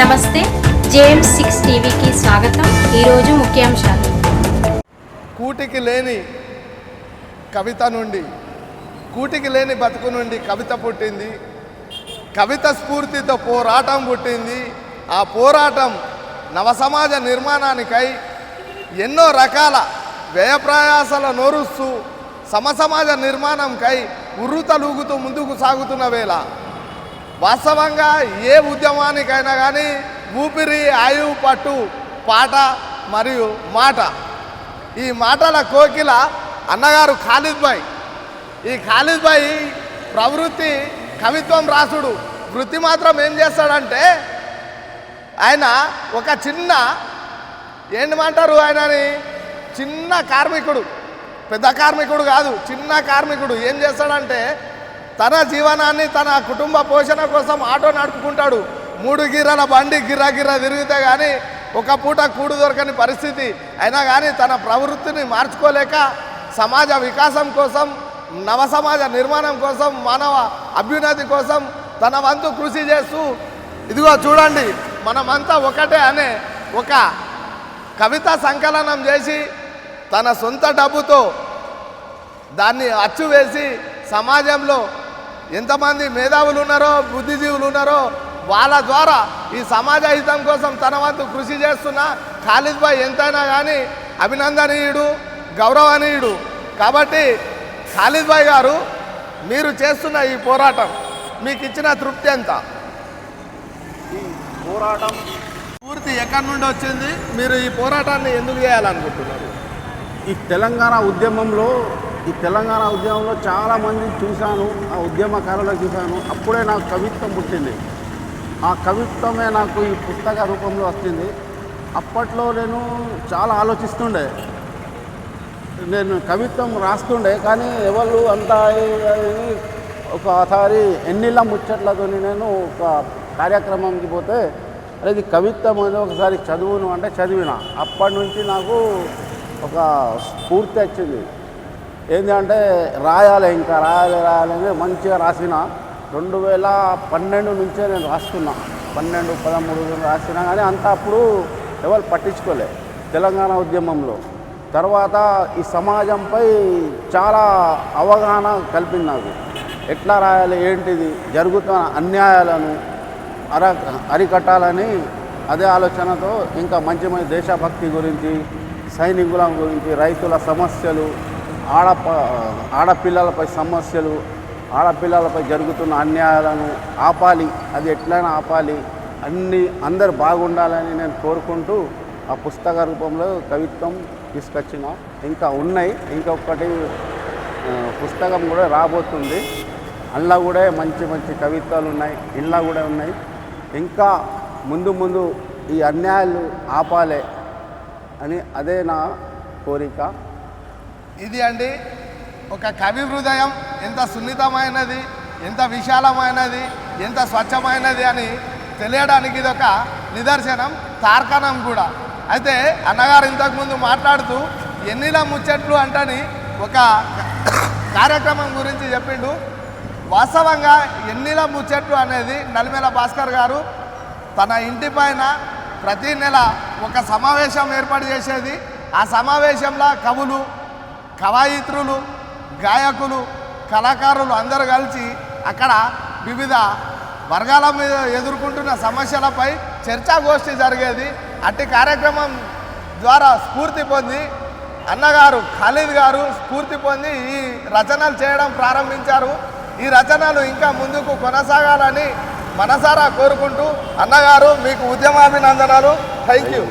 James six టీవీకి స్వాగతం. ఈరోజు ముఖ్యాంశాలు. కూటికి లేని కవిత నుండి కూటికి లేని బతుకు నుండి కవిత పుట్టింది. కవిత స్ఫూర్తితో పోరాటం పుట్టింది. ఆ పోరాటం నవ సమాజ నిర్మాణానికై ఎన్నో రకాల వ్యయప్రయాసాల నోరుస్తూ సమసమాజ నిర్మాణంకై ఉర్రుతలూగుతూ ముందుకు సాగుతున్న వేళ. వాస్తవంగా ఏ ఉద్యమానికైనా కానీ ఊపిరి ఆయువు పట్టు పాట మరియు మాట. ఈ మాటల కోకిల అన్నగారు ఖాలిద్ భాయ్ ఈ ఖాలిద్ భాయ్ ప్రవృత్తి కవిత్వం రాసుడు. వృత్తి మాత్రం ఏం చేస్తాడంటే ఆయన ఒక చిన్న ఏమంటారు ఆయనని? చిన్న కార్మికుడు. పెద్ద కార్మికుడు కాదు చిన్న కార్మికుడు. ఏం చేస్తాడంటే తన జీవనాన్ని తన కుటుంబ పోషణ కోసం ఆటో నడుపుకుంటాడు. మూడు గిర్రల బండి గిర్రా గిర్ర తిరిగితే కానీ ఒక పూట కూడు దొరకని పరిస్థితి. అయినా కానీ తన ప్రవృత్తిని మార్చుకోలేక సమాజ వికాసం కోసం నవ సమాజ నిర్మాణం కోసం మానవ అభ్యున్నతి కోసం తన వంతు కృషి చేస్తూ ఇదిగో చూడండి మనమంతా ఒకటే అనే ఒక కవిత సంకలనం చేసి తన సొంత డబ్బుతో దాన్ని అచ్చు వేసి సమాజంలో ఎంతమంది మేధావులు ఉన్నారో బుద్ధిజీవులు ఉన్నారో వాళ్ళ ద్వారా ఈ సమాజ హితం కోసం తన వంతు కృషి చేస్తున్న ఖాలిద్ భాయ్ ఎంతైనా కానీ అభినందనీయుడు గౌరవనీయుడు. కాబట్టి ఖాలిద్ భాయ్ గారు మీరు చేస్తున్న ఈ పోరాటం మీకు ఇచ్చిన తృప్తి ఎంత? ఈ పోరాటం పూర్తి ఎక్కడి నుండి వచ్చింది? మీరు ఈ పోరాటాన్ని ఎందుకు చేయాలనుకుంటున్నారు? ఈ తెలంగాణ ఉద్యమంలో ఈ తెలంగాణ ఉద్యమంలో చాలామంది చూశాను ఆ ఉద్యమకారులను చూశాను. అప్పుడే నాకు కవిత్వం పుట్టింది. ఆ కవిత్వమే నాకు ఈ పుస్తక రూపంలో వచ్చింది. అప్పట్లో నేను చాలా ఆలోచిస్తుండే. నేను కవిత్వం రాస్తుండే కానీ ఎవరు అంత ఒకసారి ఎన్నిళ్ళ ముచ్చట్లతో నేను ఒక కార్యక్రమంకి పోతే అరే ఇది కవిత్వం అనేది ఒకసారి చదువును అంటే చదివిన. అప్పటి నుంచి నాకు ఒక స్ఫూర్తి వచ్చింది. ఏంటంటే రాయాలి ఇంకా రాయాలి రాయాలని మంచిగా రాసిన. రెండు వేల పన్నెండు నుంచే నేను రాస్తున్నా. పన్నెండు పదమూడు రాసినా కానీ అంత అప్పుడు ఎవరు పట్టించుకోలే తెలంగాణ ఉద్యమంలో. తర్వాత ఈ సమాజంపై చాలా అవగాహన కలిపింది నాకు. ఎట్లా రాయాలి ఏంటిది జరుగుతున్న అన్యాయాలను అర అరికట్టాలని అదే ఆలోచనతో ఇంకా మంచి మంచి దేశభక్తి గురించి సైనికుల గురించి రైతుల సమస్యలు ఆడప ఆడపిల్లలపై సమస్యలు ఆడపిల్లలపై జరుగుతున్న అన్యాయాలను ఆపాలి అది ఎట్లయినా ఆపాలి అన్ని అందరు బాగుండాలని నేను కోరుకుంటూ ఆ పుస్తక రూపంలో కవిత్వం తీసుకొచ్చిన ఇంకా ఉన్నాయి. ఇంకొకటి పుస్తకం కూడా రాబోతుంది. అందులో కూడా మంచి మంచి కవిత్వాలు ఉన్నాయి. ఇంట్లో కూడా ఉన్నాయి. ఇంకా ముందు ముందు ఈ అన్యాయాలు ఆపాలి అని అదే నా కోరిక. ఇది అండి. ఒక కవి హృదయం ఎంత సున్నితమైనది ఎంత విశాలమైనది ఎంత స్వచ్ఛమైనది అని తెలియడానికి ఇది ఒక నిదర్శనం తార్కణం కూడా. అయితే అన్నగారు ఇంతకుముందు మాట్లాడుతూ ఎన్నిల ముచ్చట్లు అంటని ఒక కార్యక్రమం గురించి చెప్పిండు. వాస్తవంగా ఎన్నిల ముచ్చట్లు అనేది నలిమేల భాస్కర్ గారు తన ఇంటి పైన ప్రతి నెల ఒక సమావేశం ఏర్పాటు చేసేది. ఆ సమావేశంలో కవులు కవాయిత్రులు గాయకులు కళాకారులు అందరూ కలిసి అక్కడ వివిధ వర్గాల మీద ఎదుర్కొంటున్న సమస్యలపై చర్చాగోష్ఠి జరిగేది. అట్టి కార్యక్రమం ద్వారా స్ఫూర్తి పొంది అన్నగారు ఖాళీద్ గారు స్ఫూర్తి పొంది ఈ రచనలు చేయడం ప్రారంభించారు. ఈ రచనలు ఇంకా ముందుకు కొనసాగాలని మనసారా కోరుకుంటూ అన్నగారు మీకు ఉద్యమాభినందనాలు. Thank you.